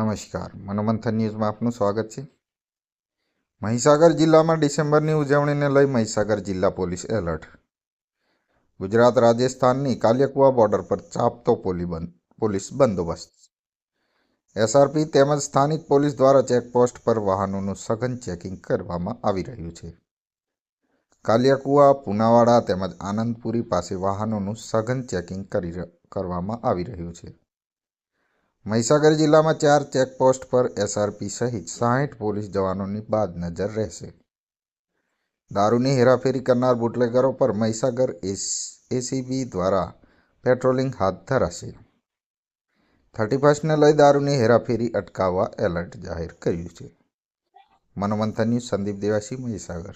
નમસ્કાર. મનોમંથન ન્યૂઝમાં આપનું સ્વાગત છે. મહીસાગર જિલ્લામાં ડિસેમ્બરની ઉજવણીને લઈ મહીસાગર જિલ્લા પોલીસ એલર્ટ. ગુજરાત રાજસ્થાનની કાલિયકુવા બોર્ડર પર ચાપતો પોલીસ બંદોબસ્ત. એસઆરપી તેમજ સ્થાનિક પોલીસ દ્વારા ચેકપોસ્ટ પર વાહનોનું સઘન ચેકિંગ કરવામાં આવી રહ્યું છે. કાલિયાકુવા, પુનાવાડા તેમજ આનંદપુરી પાસે વાહનોનું સઘન ચેકિંગ કરી કરવામાં આવી રહ્યું છે. મહીસાગર જિલ્લામાં ચાર ચેકપોસ્ટ પર એસઆરપી સહિત સાહીઠ પોલીસ જવાનોની બાદ નજર રહેશે. દારૂની હેરાફેરી કરનાર બુટલેગરો પર મહીસાગર એસીબી દ્વારા પેટ્રોલિંગ હાથ ધરાશે. થર્ટી ફર્સ્ટને લઈ દારૂની હેરાફેરી અટકાવવા એલર્ટ જાહેર કર્યું છે. મનોમંથન ન્યૂઝ સંદીપ દેવાસી, મહીસાગર.